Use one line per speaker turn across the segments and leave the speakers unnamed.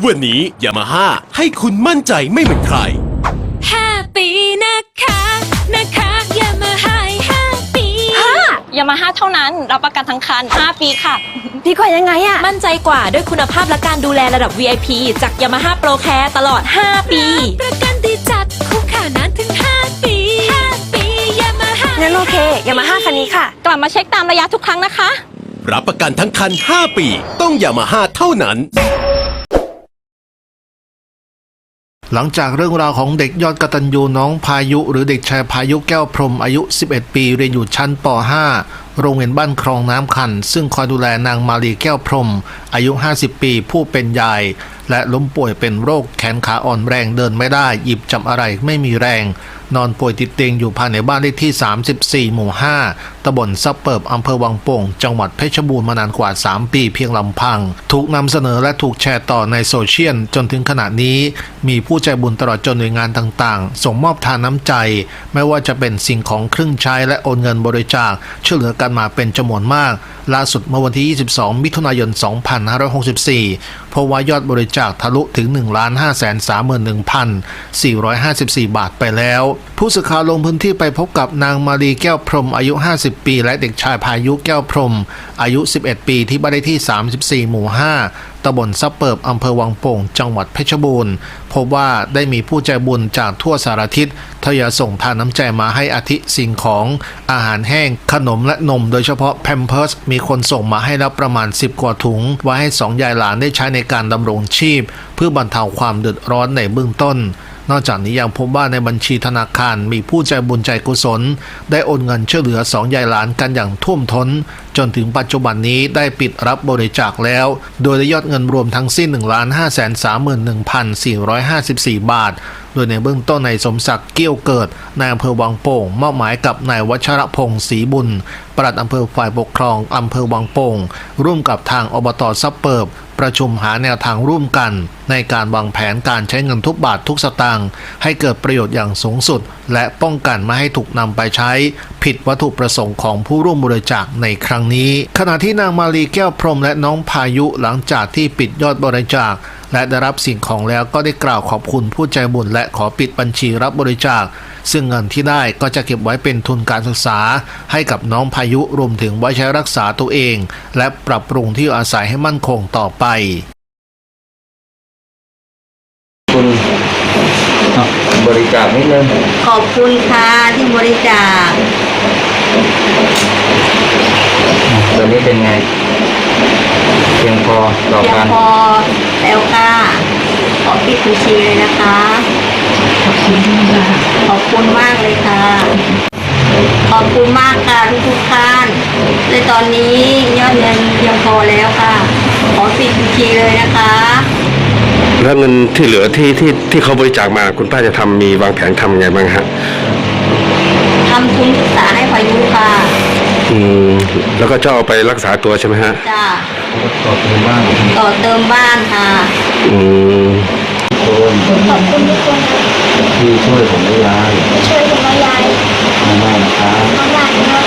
วันนี้ยามาฮ่าให้คุณมั่นใจไม่เหมือนใคร
ห้าปีนะคะ นะคะอย่ามาหายห้าปี
ยามาฮ่าเท่านั้น รับประกันทั้งคัน 5 ปีค่ะ
ดีกว่ายังไงอะ
มั่นใจกว่าด้วยคุณภาพและการดูแลระดับ VIP จาก Yamaha Pro Care ตลอด 5 ปี ประกันดีจัดคุ้มค่านานถึง5ปี5ปี Yamaha
งั้นโอเคยามาฮ่าคันนี้ค่ะ
กลับมาเช็คตามระยะทุกครั้งนะคะ
รับประกันทั้งคัน 5 ปี ต้องยามาฮ่าเท่านั้น
หลังจากเรื่องราวของเด็กยอดกตัญญูน้องพายุ หรือเด็กชายพายุแก้วพรมอายุ 11 ปี เรียนอยู่ชั้นป .5 โรงเรียนบ้านคลองน้ำคัน ซึ่งคอยดูแลนางมาลีแก้วพรม อายุ 50 ปี ผู้เป็นยาย และล้มป่วยเป็นโรคแขนขาอ่อนแรงเดินไม่ได้ หยิบจับอะไรไม่มีแรง นอนป่วยติดเตียงอยู่ภายในบ้านเลขที่ 34 หมู่ 5ตำบลซับเปิบอำเภอวังโป่ง จังหวัดเพชรบูรณ์มานานกว่า 3 ปีเพียงลำพัง ถูกนำเสนอและถูกแชร์ต่อในโซเชียลจนถึงขณะนี้ มีผู้ใจบุญตลอดจนหน่วยงานต่างๆ ส่งมอบทานน้ำใจ ไม่ว่าจะเป็นสิ่งของเครื่องใช้และโอนเงินบริจาคช่วยเหลือกันมาเป็นจำนวนมาก ล่าสุดเมื่อวันที่ 22 มิถุนายน 2564พบว่ายอดบริจาคทะลุถึง 1 5 3 1 454 บาทไปแล้ว ผู้สื่อข่าวลงพื้นที่ไปพบกับนางมารีแก้วพรหมอายุ 50 ปี และเด็กชายพายุแก้วพรหมอายุ 11 ปีที่บ้านเลขที่ 34 หมู่ 5 ตำบลซับเปิบอำเภอวังโป่ง จังหวัดเพชรบูรณ์พบว่าได้มีผู้ใจบุญจากทั่วสารทิศทยอยส่งทานน้ำใจมาให้อาทิสิ่งของอาหารแห้ง ขนมและนม โดยเฉพาะแพมเพิร์สมีคนส่งมาให้แล้วประมาณ 10 กว่าถุง ไว้ให้สองยายหลานได้ใช้ในการดำรงชีพ เพื่อบรรเทาความเดือดร้อนในเบื้องต้น นอกจากนี้ยังพบว่าในบัญชีธนาคารมีผู้ใจบุญใจกุศล ได้โอนเงินช่วยเหลือสองยายหลานกันอย่างท่วมท้น จนถึงปัจจุบันนี้ได้ปิดรับบริจาคแล้ว โดยได้ยอดเงินรวมทั้งสิ้น 1 5 3 1 454 บาท โดยในเบื้องต้นนายสมศักดิ์เกี้ยวเกิดนายอำเภอวังโป่งมอบหมายกับนายวัชรพงศ์ศรีบุญ ลัดอำเภอฝ่ายปกครองอำเภอวังโป่งร่วมกับทางอบตซับเปิบ ประชุมหาแนวทางร่วมกัน ในการวางแผนการใช้เงินทุกบาททุกสตางค์ให้เกิดประโยชน์อย่างสูงสุด และป้องกันไม่ให้ถูกนำไปใช้ ผิดวัตถุประสงค์ของผู้ร่วมบริจาคในครั้งนี้ ขณะที่นางมาลีแก้วพรหมและน้องพายุหลังจากที่ปิดยอดบริจาค และได้รับสิ่งของแล้วก็ได้กล่าวขอบคุณผู้ใจบุญและขอปิดบัญชีรับบริจาค ซึ่งเงินที่ได้ก็จะเก็บไว้เป็นทุนการศึกษา ให้กับน้องพายุรวมถึงไว้ใช้รักษาตัวเอง และปรับปรุงที่อยู่อาศัยให้มั่นคงต่อไป
คุณอะบริจาคนิดนึง
ขอบคุณค่ะที่บริจาค
ตอนนี้เป็นไงเพียงพอต่อ
เพีย
กางร
พอแล้วค่ะขอปิดบัญชีเลยนะคะขอบคุณขอบคุณมากเลยค่ะ ขอบคุณมากค่ะทุกทุกๆท่านในตอนนี้ยอดเงินเพียงพอแล้วค่ะ ขอปิดบัญชีเลยนะคะ
แล้วเงินที่เหลือที่ที่ที่เขาบริจาคมาคุณป้าจะทำมีวางแผนทำยังไงบ้างฮะ
ทำทุนศึกษาให้พายุค่ะ
อืม แล้วก็จะเอาไปรักษาตัวใช่ไหมฮะ
จ้า
ขอบคุณบ้าง
ต่อเติมบ้านค่ะ
อืม
คน
ขอบคุณทุกคน
ที่ช่วยผมได้ยาย
ที่ช่วยผมและยาย
มากๆนะครับ
มากๆนะ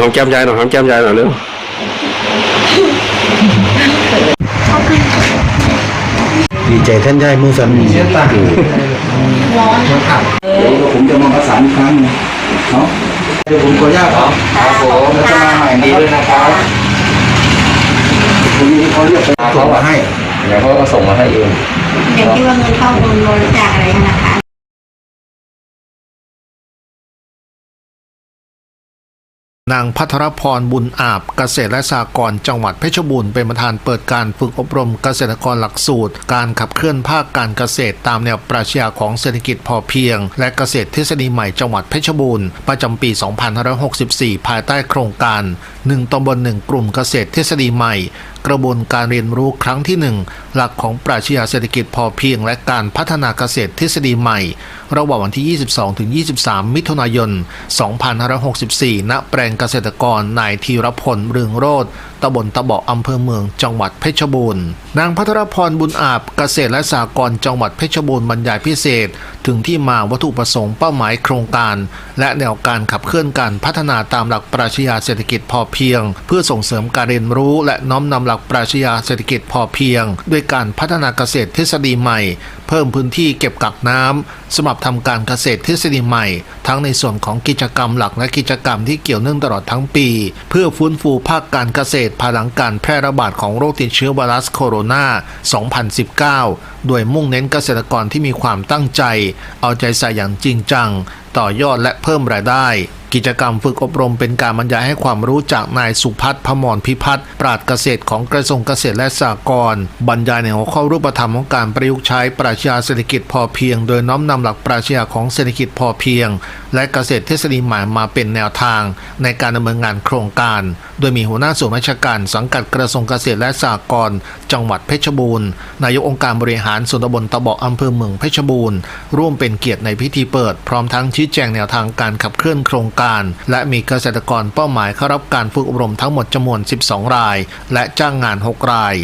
หอมแก้มยายหน่อยหอมแก้มยายหน่อยเร็ว
ดีใจท่านยายมือสั่นเสียตังค์ร้อนเดี๋ยว ผมจะมาประสานอีกครั้งหนึงเนาะเดี๋ยวผมขออนุญาตครับครับผมแล้วจะมาใหม่ดีด้วยนะครับวันนี้เขาเรียกไปเขามาให้ เดี๋ยวเขาก็ส่งมาให้เอง
เดี๋ยวคิดว่าเงินเข้าโดนบริจาคอะไรนะคะ
นางพัทรพรบุญอาบเกษตรและสหกรณ์จังหวัดเพชรบูรณ์เป็นประธานเปิดการฝึกอบรมเกษตรกรหลักสูตร การขับเคลื่อนภาคการเกษตร ตามแนวปรัชญาของเศรษฐกิจพอเพียง และเกษตรทฤษฎีใหม่จังหวัดเพชรบูรณ์ประจำปี 2564 ภายใต้โครงการ 1ตำบล1กลุ่มเกษตรทฤษฎีใหม่ กระบวนการเรียนรู้ครั้งที่ 1 หลักของปรัชญาเศรษฐกิจพอเพียงและการพัฒนาเกษตรทฤษฎีใหม่ ระหว่างวันที่ 22 ถึง 23 มิถุนายน 2564 ณ แปลงเกษตรกรนายธีรพลเรืองโรธตำบลตะเบาะอำเภอเมืองจังหวัดเพชรบูรณ์ นางพัทรพรบุญอาบเกษตรและสหกรณ์จังหวัดเพชรบูรณ์บรรยายพิเศษ ถึงที่มาวัตถุประสงค์เป้าหมายโครงการ และแนวการขับเคลื่อนการพัฒนาตามหลักปรัชญาเศรษฐกิจพอเพียง เพื่อส่งเสริมการเรียนรู้และน้อมนำหลักปรัชญาเศรษฐกิจพอเพียง ด้วยการพัฒนาเกษตรทฤษฎีใหม่ เพิ่มพื้นที่เก็บกักน้ำสำหรับทำการเกษตรทฤษฎีใหม่ ทั้งในส่วนของกิจกรรมหลักและกิจกรรมที่เกี่ยวเนื่องตลอดทั้งปี เพื่อฟื้นฟูภาคการเกษตรภายหลังการแพร่ระบาดของโรคติดเชื้อไวรัสโคโรนา 2019 โดยมุ่งเน้นเกษตรกรที่มีความตั้งใจ เอาใจใส่อย่างจริงจัง ต่อยอดและเพิ่มรายได้กิจกรรมฝึกอบรมเป็นการบรรยายให้ความรู้จากนายสุพัฒน์พมรพิพัฒน์ปราดเกษตรของกระทรวงเกษตรและสหกรณ์บรรยายในหัวข้อรูปธรรมของการประยุกต์ใช้ปรัชญาเศรษฐกิจพอเพียง โดยน้อมนำหลักปรัชญาของเศรษฐกิจพอเพียง และเกษตรทฤษฎีใหม่มาเป็นแนวทาง ในการดำเนินงานโครงการ โดยมีหัวหน้าส่วนราชการสังกัดกระทรวงเกษตรและสหกรณ์จังหวัดเพชรบูรณ์นายกองค์การบริหารส่วนตำบลตะบาะอำเภอเมืองเพชรบูรณ์ร่วมเป็นเกียรติในพิธีเปิด พร้อมทั้งชี้แจงแนวทางการขับเคลื่อนโครงการ และมีเกษตรกรเป้าหมายเข้ารับการฝึกอบรมทั้งหมดจำนวน 12 ราย และจ้างงาน 6 ราย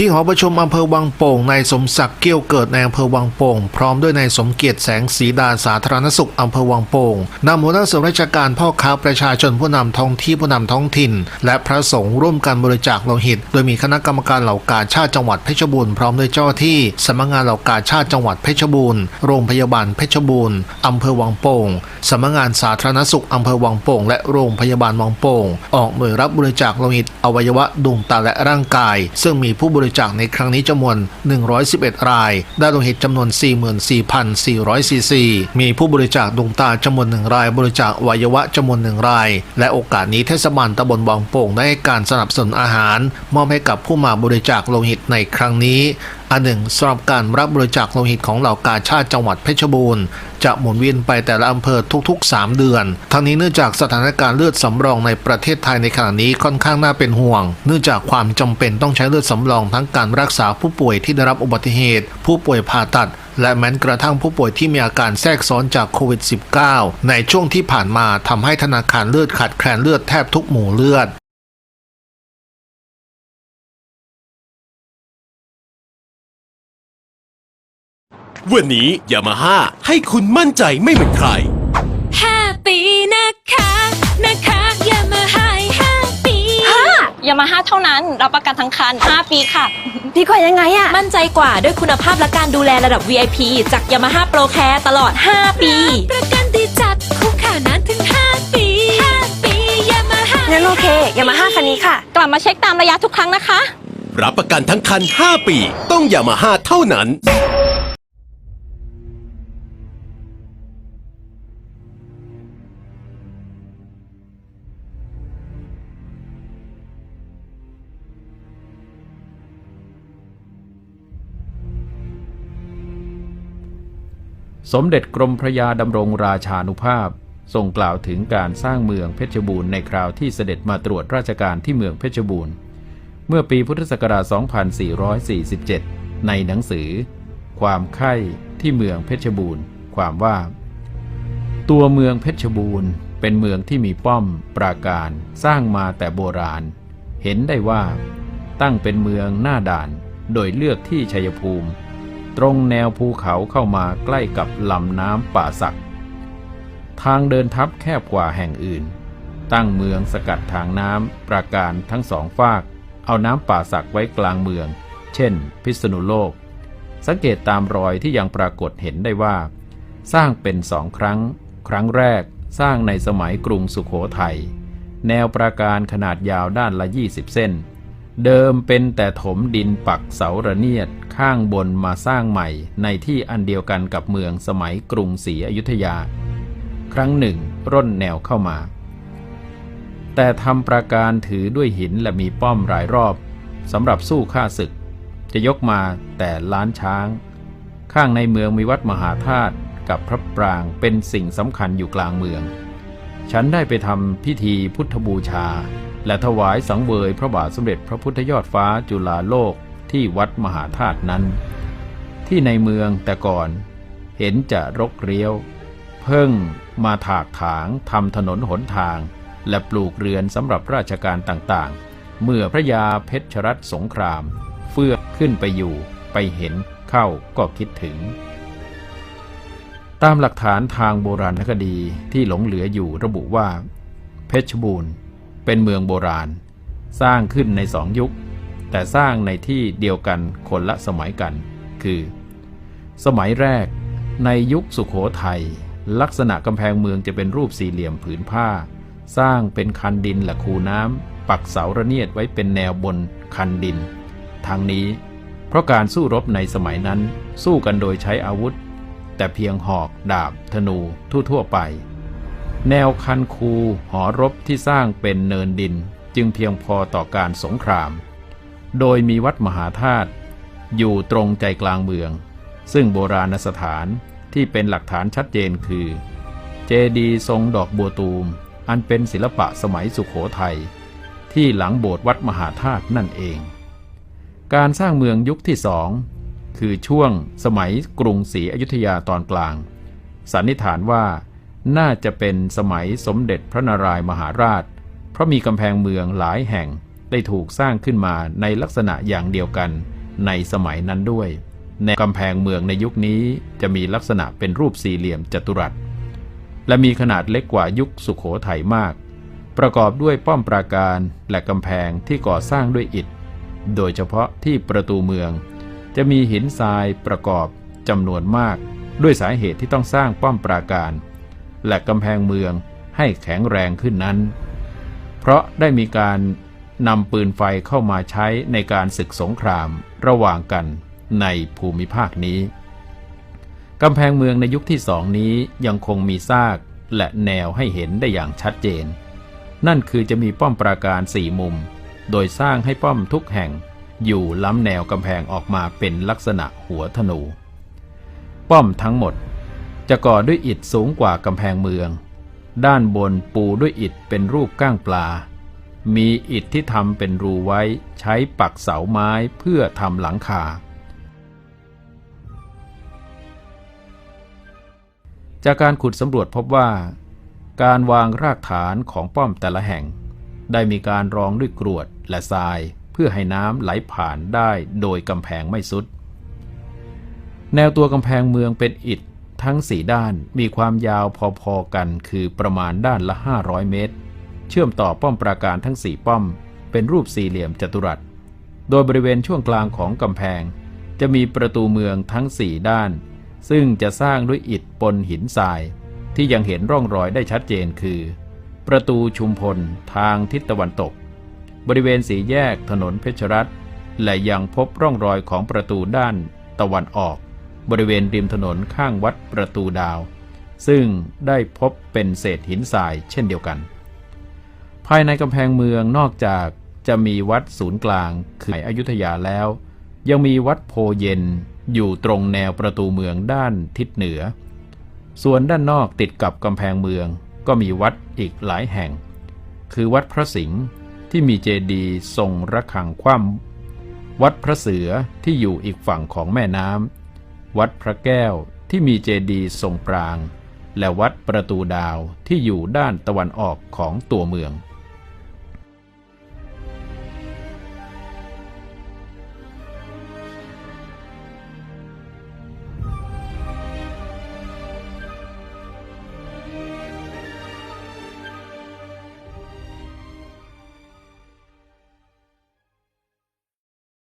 ที่หอประชุมอำเภอวังโป่งนายสมศักดิ์เกี้ยวเกิดในอำเภอวังโป่ง พร้อมด้วยนายสมเกียรติแสงสีดาสาธารณสุขอำเภอวังโป่งนำหัวหน้าส่วนราชการพ่อค้าประชาชนผู้นำท้องที่ผู้นำท้องถิ่น และพระสงฆ์ร่วมกันบริจาคโลหิต โดยมีคณะกรรมการเหล่ากาชาติจังหวัดเพชรบูรณ์พร้อมด้วยเจ้าที่สำนักงานเหล่ากาชาติจังหวัดเพชรบูรณ์โรงพยาบาลเพชรบูรณ์อำเภอวังโป่งสำนักงานสาธารณสุขอำเภอวังโป่งและโรงพยาบาลวังโป่งออกหน่วยรับบริจาคโลหิตอวัยวะดวงตาและร่างกาย ซึ่งมีผู้บริจาคในครั้งนี้จำนวน 111 ราย ได้โลหิตจำนวน 44,400ซีซีมีผู้บริจาคดวงตาจำนวนหนึ่งราย บริจาควัยวะจำนวนหนึ่งราย และโอกาสนี้เทศบาลตำบลบางโป่งได้ให้การสนับสนุนอาหาร มอบให้กับผู้มาบริจาคโลหิตในครั้งนี้ อันหนึ่งสำหรับการรับบริจาคโลหิตของเหล่ากาชาติจังหวัดเพชรบูรณ์ จะหมุนเวียนไปแต่ละอำเภอทุก ๆ 3 เดือน ทั้งนี้เนื่องจากสถานการณ์เลือดสำรองในประเทศไทยในขณะนี้ค่อนข้างน่าเป็นห่วง เนื่องจากความจำเป็นต้องใช้เลือดสำรองทั้งการรักษาผู้ป่วยที่ได้รับอุบัติเหตุ ผู้ป่วยผ่าตัดและแม้กระทั่งผู้ป่วยที่มีอาการแทรกซ้อนจากโควิด -19 ในช่วงที่ผ่านมาทำให้ธนาคารเลือดขาดแคลนเลือดแทบทุกหมู่เลือด
วันนี้ยามาฮ่าให้คุณมั่นใจไม่เหมือนใคร
ห้าปีนะคะ นะคะยามาฮ่าห้าปี
ยามาฮ่าเท่านั้น รับประกันทั้งคัน 5 ปีค่ะ
ดีกว่ายังไงอะ
มั่นใจกว่าด้วยคุณภาพและการดูแลระดับ VIP จาก Yamaha Pro Care ตลอด 5 ปี ประกันดีจัดคุ้มค่านานถึง5ปี5ปียามาฮ่า
งั้นโอเคยามาฮ่าคันนี้ค่ะ
กลับมาเช็คตามระยะทุกครั้งนะคะ
รับประกันทั้งคัน 5 ปี ต้องยามาฮ่าเท่านั้น
สมเด็จกรมพระยาดำรงราชานุภาพ ทรงกล่าวถึงการสร้างเมืองเพชรบูรณ์ในคราวที่เสด็จมาตรวจราชการที่เมืองเพชรบูรณ์ เมื่อปีพุทธศักราช 2447 ในหนังสือ ความไข้ที่เมืองเพชรบูรณ์ ความว่า ตัวเมืองเพชรบูรณ์ เป็นเมืองที่มีป้อมปราการสร้างมาแต่โบราณ เห็นได้ว่า ตั้งเป็นเมืองหน้าด่าน โดยเลือกที่ชัยภูมิ ตรงแนวภูเขาเข้ามาใกล้กับลำน้ำป่าสัก ทางเดินทัพแคบกว่าแห่งอื่น ตั้งเมืองสกัดทางน้ำปราการทั้งสองฝาก เอาน้ำป่าสักไว้กลางเมือง เช่น พิษณุโลก สังเกตตามรอยที่ยังปรากฏเห็นได้ว่า สร้างเป็นสองครั้ง ครั้งแรกสร้างในสมัยกรุงสุขโขทยัยแนวปราการขนาดยาวด้านละ 20 เส้น เดิมเป็นแต่ถมดินปักเสาระเนียดข้างบนมาสร้างใหม่ในที่อันเดียวกันกับเมืองสมัยกรุงศรีอยุธยา ครั้งหนึ่งร่นแนวเข้ามา แต่ทำประการถือด้วยหินและมีป้อมรายรอบสำหรับสู้ข้าศึก จะยกมาแต่ล้านช้าง ข้างในเมืองมีวัดมหาธาตุกับพระปรางเป็นสิ่งสำคัญอยู่กลางเมือง ฉันได้ไปทำพิธีพุทธบูชา และถวายสังเวยพระบาทสมเด็จพระพุทธยอดฟ้าจุฬาโลกที่วัดมหาธาตุนั้น ที่ในเมืองแต่ก่อนเห็นจะรกเรียว เพิ่งมาถากถางทำถนนหนทาง และปลูกเรือนสำหรับราชการต่างๆ เมื่อพระยาเพชรรัตสงคราม เฟื่องขึ้นไปอยู่ไปเห็นเข้าก็คิดถึง ตามหลักฐานทางโบราณคดีที่หลงเหลืออยู่ระบุว่า เพชรบูรณ์ เป็นเมืองโบราณ สร้างขึ้นในสองยุค แต่สร้างในที่เดียวกันคนละสมัยกัน คือ สมัยแรกในยุคสุขโขทัยลักษณะกำแพงเมืองจะเป็นรูปสี่เหลี่ยมผืนผ้า สร้างเป็นคันดินและคูน้ำปักเสาระเนียดไว้เป็นแนวบนคันดิน ทางนี้ เพราะการสู้รบในสมัยนั้นสู้กันโดยใช้อาวุธ แต่เพียงหอก ดาบ ธนูทั่วๆไป แนวคันคูหอรบที่สร้างเป็นเนินดินจึงเพียงพอต่อการสงคราม โดยมีวัดมหาธาตุอยู่ตรงใจกลางเมือง ซึ่งโบราณสถานที่เป็นหลักฐานชัดเจนคือ เจดีย์ทรงดอกบัวตูม อันเป็นศิลปะสมัยสุขโขทัยที่หลังโบสถ์วัดมหาธาตุนั่นเอง การสร้างเมืองยุคที่สองคือช่วงสมัยกรุงศรีอยุธยาตอนกลาง สันนิษฐานว่า น่าจะเป็นสมัยสมเด็จพระนารายมหาราช เพราะมีกำแพงเมืองหลายแห่งได้ถูกสร้างขึ้นมาในลักษณะอย่างเดียวกันในสมัยนั้นด้วย ในกำแพงเมืองในยุคนี้จะมีลักษณะเป็นรูปสี่เหลี่ยมจัตุรัส และมีขนาดเล็กกว่ายุคสุขโขทัยมาก ประกอบด้วยป้อมปราการและกำแพงที่ก่อสร้างด้วยอิฐ โดยเฉพาะที่ประตูเมือง จะมีหินทรายประกอบจำนวนมาก ด้วยสาเหตุที่ต้องสร้างป้อมปราการ และกำแพงเมืองให้แข็งแรงขึ้นนั้น เพราะได้มีการนำปืนไฟเข้ามาใช้ในการศึกสงครามระหว่างกันในภูมิภาคนี้ กำแพงเมืองในยุคที่สองนี้ยังคงมีซากและแนวให้เห็นได้อย่างชัดเจน นั่นคือจะมีป้อมปราการสี่มุม โดยสร้างให้ป้อมทุกแห่งอยู่ล้ำแนวกำแพงออกมาเป็นลักษณะหัวธนู ป้อมทั้งหมด จะก่อด้วยอิฐสูงกว่ากำแพงเมือง ด้านบนปูด้วยอิฐเป็นรูปก้างปลา มีอิฐที่ทำเป็นรูไว้ใช้ปักเสาไม้เพื่อทำหลังคา จากการขุดสำรวจพบว่า การวางรากฐานของป้อมแต่ละแห่ง ได้มีการรองด้วยกรวดและทรายเพื่อให้น้ำไหลผ่านได้โดยกำแพงไม่สุดแนวตัวกำแพงเมืองเป็นอิฐ ทั้งสี่ด้านมีความยาวพอๆกันคือประมาณด้านละ 500 เมตร เชื่อมต่อป้อมปราการทั้งสี่ป้อม เป็นรูปสี่เหลี่ยมจัตุรัส โดยบริเวณช่วงกลางของกำแพง จะมีประตูเมืองทั้งสี่ด้าน ซึ่งจะสร้างด้วยอิฐปนหินทราย ที่ยังเห็นร่องรอยได้ชัดเจนคือ ประตูชุมพลทางทิศตะวันตก บริเวณสีแยกถนนเพชรรัตน์และยังพบร่องรอยของประตูด้านตะวันออก บริเวณริมถนนข้างวัดประตูดาว ซึ่งได้พบเป็นเศษหินทรายเช่นเดียวกัน ภายในกำแพงเมืองนอกจากจะมีวัดศูนย์กลางคืออยุธยาแล้ว ยังมีวัดโพเย็นอยู่ตรงแนวประตูเมืองด้านทิศเหนือ ส่วนด้านนอกติดกับกำแพงเมืองก็มีวัดอีกหลายแห่ง คือวัดพระสิงห์ที่มีเจดีย์ทรงระฆังคว่ำวัดพระเสือที่อยู่อีกฝั่งของแม่น้ำ วัดพระแก้วที่มีเจดีย์ทรงปราง และวัดประตูดาวที่อยู่ด้านตะวันออกของตัวเมือง